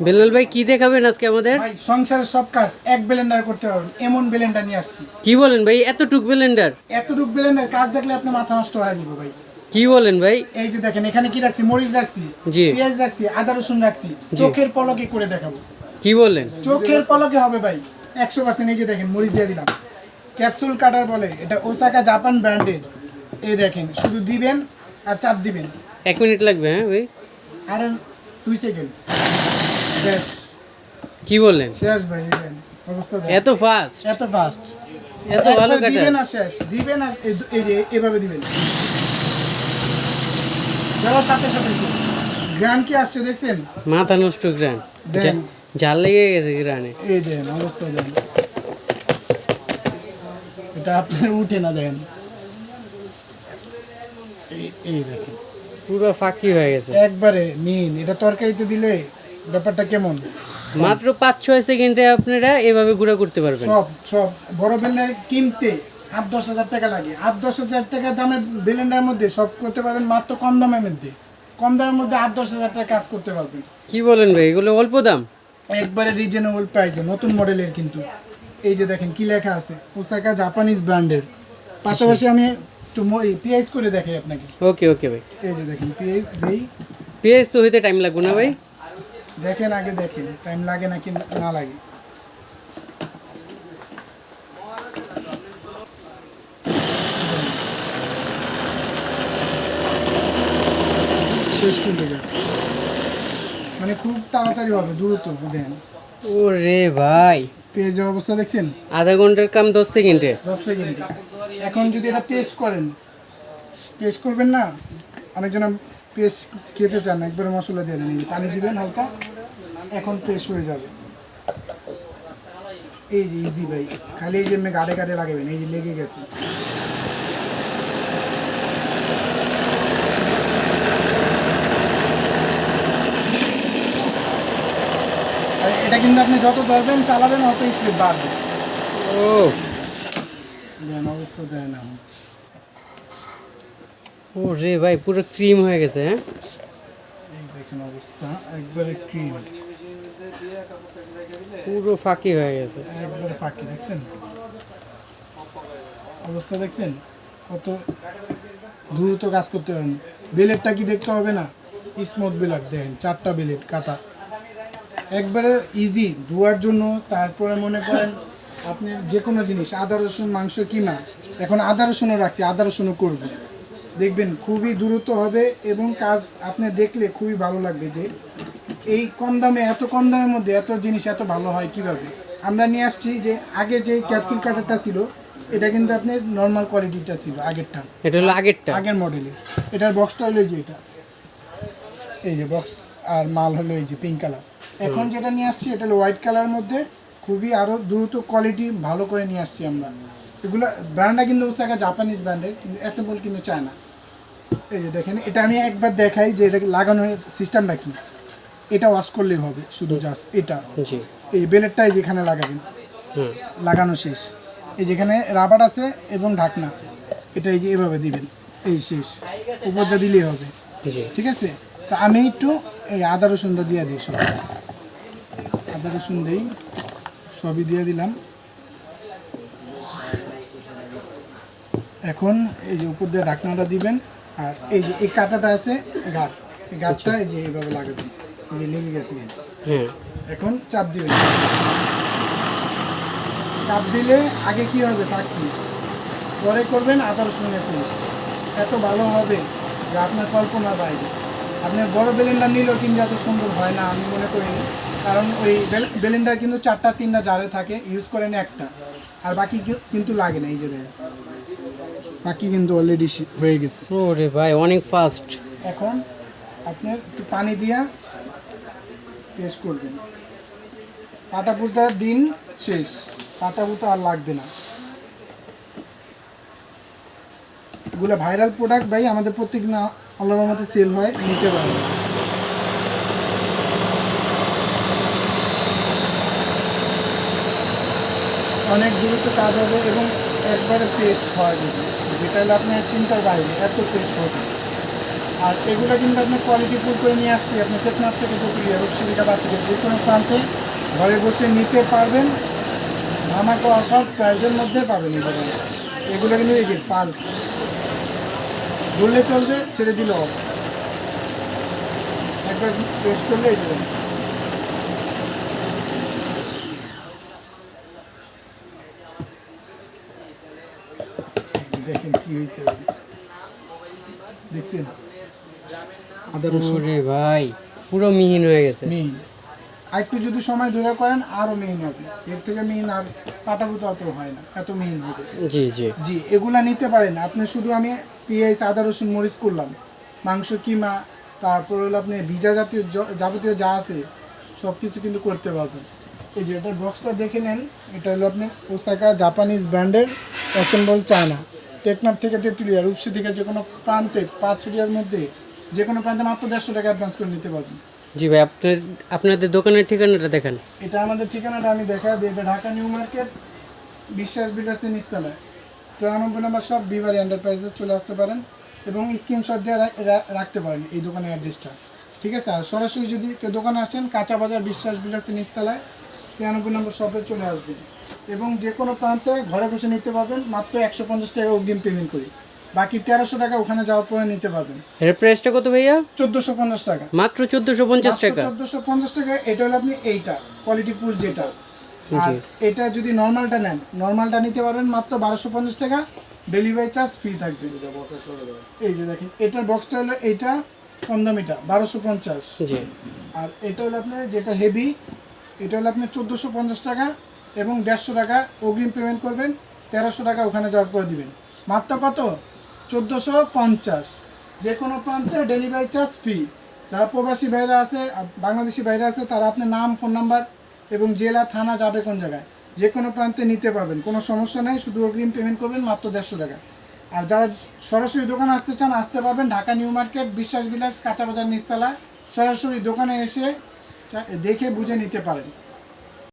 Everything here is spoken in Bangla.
বেলাল ভাই কি দেখাবেন আজকে আমাদের? ভাই সংসারের সব কাজ এক ব্লেন্ডার করতে পারবেন এমন ব্লেন্ডার নিয়ে আসছি। কি বলেন ভাই এতটুক ব্লেন্ডার এতটুক ব্লেন্ডার কাজ দেখলে আপনি মাথা নষ্ট হয়ে যাবে ভাই। কি বলেন ভাই? এই যে দেখেন এখানে কি রাখছি? মরিচ রাখছি জি। পেঁয়াজ রাখছি আদা রসুন রাখছি চোখের পলকে করে দেখাবো। কি বলেন? চোখের পলকে হবে ভাই একশো পার্সেন্ট এই যে দেখেন মরিচ দিয়ে দিলাম। ক্যাপসুল কাটার বলে এটা ওসাকা জাপান ব্র্যান্ডেড এই দেখেন শুধু দিবেন আর চাপ দিবেন। এক মিনিট লাগবে হ্যাঁ ভাই? আর দুই সেকেন্ড শেষ। কি বলেন শেষ ভাই দেখেন অবস্থা এত ফাস্ট এত ফাস্ট এত ভালো কাটা দিবেন আর শেষ? দিবেন আর এই- যে এভাবে দিবেন দেওয়ার সাথে সাথে শেষ। গ্রান কি আসছে দেখছেন? মাথা নষ্ট গ্রান। দেন। জাল লেগে গেছে গ্রানে। এই দেন অবস্থা দেন। এটা আপনার উঠে না দেন। এই- এই দেখেন পুরো ফাঁকি হয়ে গেছে। একবারে নিন এটা তরকারিতে দিলে ব্যাপারটা কেমন? মাত্র পাঁচ ছয় সেকেন্ডে আপনারা এভাবে গুঁড়া করতে পারবেন। সব সব। বড় বেলেন্ডার কিনতে আট দশ হাজার টাকা লাগে। আট দশ হাজার টাকা দামের বেলেন্ডার মধ্যে সব করতে পারবেন মাত্র কম দামের মধ্যে। কম দামের মধ্যে আট দশ হাজার টাকা কাজ করতে পারবেন। কি বলেন ভাই এগুলো অল্প দাম? একবারে রিজনেবল প্রাইসে নতুন মডেলের কিন্তু। এই যে দেখেন কি লেখা আছে ওসাকা জাপানিজ ব্র্যান্ডের পাশাপাশি আমি একটু পিএইচ করে দেখাই আপনাকে। ওকে ওকে ভাই। এই যে দেখেন পিএইচ দেই। পেঁয়াজ তো হইতে টাইম লাগবে না ভাই। দেখেন আগে দেখেন টাইম লাগে নাকি না লাগে? শেষ কিন্তু। মানে খুব তাড়াতাড়ি হবে দ্রুত দেন। ও রে ভাই। পেঁয়াজের অবস্থা দেখছেন? আধা ঘণ্টার কাম দশ সেকেন্ডে। দশ সেকেন্ড। এখন যদি এটা পেস্ট করেন পেস্ট করবেন না? অনেকজন পেস্ট খেতে চান না একবারে মশলা দিয়ে দেন পানি দিবেন হালকা এখন পেস্ট হয়ে যাবে। এই যে ইজি ভাই খালি এই যে এমনি গাড়ে গাড়ে লাগাবেন এই যে লেগে গেছে। এটা কিন্তু আপনি যত ধরবেন চালাবেন অত স্পিড বাড়বে। ও। দেন অবস্থা দেয় না ও রে ভাই পুরো ক্রিম হয়ে গেছে হ্যাঁ? এই দেখেন অবস্থা একবারে ক্রিম। পুরো ফাঁকি হয়ে গেছে। একবারে ফাঁকি দেখছেন? অবস্থা দেখছেন? কত দ্রুত কাজ করতে পারেন। বেলেটটা কি দেখতে হবে না? স্মুথ বেলেট দেখেন চারটা বেলেট কাটা। একবারে ইজি ধোয়ার জন্য তারপরে মনে করেন আপনি যে কোনো জিনিস আদা রসুন মাংস কিনা এখন আদা রসুনও রাখছি আদা রসুনও করব। দেখবেন খুবই দ্রুত হবে এবং কাজ আপনি দেখলে খুবই ভালো লাগবে যে এই কম দামে এত কম দামের মধ্যে এত জিনিস এত ভালো হয় কীভাবে? আমরা নিয়ে আসছি যে আগে যে ক্যাপসুল কাটারটা ছিল এটা কিন্তু আপনার নর্মাল কোয়ালিটিটা ছিল আগেরটা। এটা হলো আগেরটা। আগের মডেলের এটার বক্সটা হলো যে এটা। এই যে বক্স আর মাল হলো এই যে পিঙ্ক কালার এখন যেটা নিয়ে আসছি এটা হলো হোয়াইট কালার মধ্যে খুবই আরও দ্রুত কোয়ালিটি ভালো করে নিয়ে আসছি আমরা। এগুলো ব্র্যান্ডটা কিন্তু ওসাকা জাপানিজ ব্র্যান্ডের কিন্তু অ্যাসেম্বল কিন্তু চায় না এই যে দেখেন এটা আমি একবার দেখাই যে এটা লাগানোর সিস্টেমটা কি। এটা ওয়াশ করলেই হবে শুধু জাস্ট এটা। এই বেলেটটাই যেখানে লাগাবেন লাগানো শেষ। এই যেখানে রাবার আছে এবং ঢাকনা এটা এই যে এভাবে দিবেন এই শেষ। উপরটা দিলেই হবে। ঠিক আছে? তা আমি একটু এই আদা রসুনটা দিয়ে দিই সব। আদা রসুন দিই সবই দিয়ে দিলাম। এখন এই যে উপর দিয়ে ঢাকনাটা দিবেন আর এই যে এই কাঁটাটা আছে গাছ এই গাছটা এই যে এইভাবে লাগাবেন। এই যে লেগে গেছে। হ্যাঁ। এখন চাপ দিবেন। চাপ দিলে আগে কি হবে পাখি পরে করবেন আদা রসুনের পেস্ট এত ভালো হবে যে আপনার কল্পনার বাইরে। আপনার বড় বেলেন্ডার নিলেও কিন্তু এত সুন্দর হয় না আমি মনে করি কারণ ওই বেলেন্ডার কিন্তু চারটা তিনটা জারে থাকে ইউজ করেন একটা। আর বাকি কিন্তু লাগে না এই যে বাকি কিন্তু অলরেডি হয়ে গেছে। ওরে ভাই অনেক ফাস্ট এখন আপনি একটু পানি দিয়া পেস্ট করবেন। পাটা পুতার দিন শেষ। পাটা পুতা আর লাগবে না। এগুলো ভাইরাল প্রোডাক্ট ভাই আমাদের প্রত্যেক না আল্লাহর সেল হয় নিতে পারেন অনেক দ্রুত কাজ হবে এবং একবারে পেস্ট হওয়া যাবে। যেটা হলো আপনার চিন্তার বাইরে, এত পেস্ট হবে। আর এগুলো কিন্তু আপনি কোয়ালিটি ফুল করে নিয়ে আসছি। আপনি টেকনাফ থেকে তেতুলিয়া রূপসীলিকা বাচ্চাকে যে কোনো প্রান্তে ঘরে বসে নিতে পারবেন। আমাকে অফার প্রাইজের মধ্যে পাবেন এগুলো এগুলো কিন্তু এই যে পালস ধরলে চলবে, ছেড়ে দিল একবার প্রেস করলে এই যে দেখেন কি হয়েছে দেখছেন? আদা রসুন। ভাই পুরো মিহিন হয়ে গেছে। মিহিন। আর একটু যদি সময় ধরে করেন আরও মিহিন হবে। এর থেকে মিহিন আর পাটাপুতো অত হয় না এত মিহিন হবে। জি জি। জি এগুলা নিতে পারেন। আপনি শুধু আমি পেঁয়াজ আদা রসুন মরিচ করলাম। মাংস কিমা তারপর হলো আপনি ভিজা জাতীয় যাবতীয় যা আছে সব কিছু কিন্তু করতে পারবেন। এই যে এটার বক্সটা দেখে নেন এটা হলো আপনি ওসাকা জাপানিজ ব্র্যান্ডের অ্যাসেম্বল চায়না টেকনাফ থেকে তেঁতুলিয়া রূপসী থেকে যে কোনো প্রান্তে পাঁচুরিয়ার মধ্যে যে কোনো প্রান্তে মাত্র দেড়শো টাকা অ্যাডভান্স করে নিতে পারবেন। জি ভাই আপনার আপনাদের দোকানের ঠিকানাটা দেখান। এটা আমাদের ঠিকানাটা আমি দেখা দিই এটা ঢাকা নিউ মার্কেট বিশ্বাস বিল্ডার্সের নিস্তালায় তিরানব্বই নম্বর সব বিভারি এন্টারপ্রাইজে চলে আসতে পারেন এবং স্ক্রিনশট দিয়ে রাখতে পারেন এই দোকানের অ্যাড্রেসটা ঠিক আছে? আর সরাসরি যদি কেউ দোকানে আসেন কাঁচা বাজার বিশ্বাস বিল্ডার্সের নিস্তালায় তিরানব্বই নম্বর শপে চলে আসবেন। এবং যে কোনো প্রান্তে ঘরে বসে নিতে পারবেন। মাত্র একশো পঞ্চাশ টাকা অগ্রিম পেমেন্ট করি। বাকি তেরোশো টাকা ওখানে যাওয়ার পরে নিতে পারবেন। এর প্রাইসটা কত ভাইয়া? চোদ্দোশো পঞ্চাশ টাকা। মাত্র চোদ্দোশো পঞ্চাশ টাকা? চোদ্দোশো পঞ্চাশ টাকা এটা হলো আপনি এইটা কোয়ালিটি ফুল যেটা। আর এটা যদি নর্মালটা নেন নর্মালটা নিতে পারবেন মাত্র বারোশো পঞ্চাশ টাকা। ডেলিভারি চার্জ ফ্রি থাকবে। এই যে দেখেন এটার বক্সটা হলো এইটা কম দামিটা বারোশো পঞ্চাশ। আর এটা হলো আপনার যেটা হেভি এটা হলো আপনার চোদ্দোশো পঞ্চাশ টাকা। এবং দেড়শো টাকা অগ্রিম পেমেন্ট করবেন, তেরোশো টাকা ওখানে যাওয়ার পরে দিবেন। মাত্র কত? চোদ্দোশো পঞ্চাশ। যে কোনো প্রান্তে ডেলিভারি চার্জ ফ্রি যারা প্রবাসী ভাইরা আছে বাংলাদেশি ভাইরা আছে, তারা আপনার নাম ফোন নাম্বার এবং জেলা, থানা যাবে কোন জায়গায়। যে কোনো প্রান্তে নিতে পারবেন, কোনো সমস্যা নেই, শুধু অগ্রিম পেমেন্ট করবেন, মাত্র দেড়শো টাকা। আর যারা সরাসরি দোকানে আসতে চান, আসতে পারবেন ঢাকা নিউ মার্কেট, বিশ্বাস বিলাস কাঁচা বাজার নিস্তালা সরাসরি দোকানে এসে দেখে বুঝে নিতে পারেন।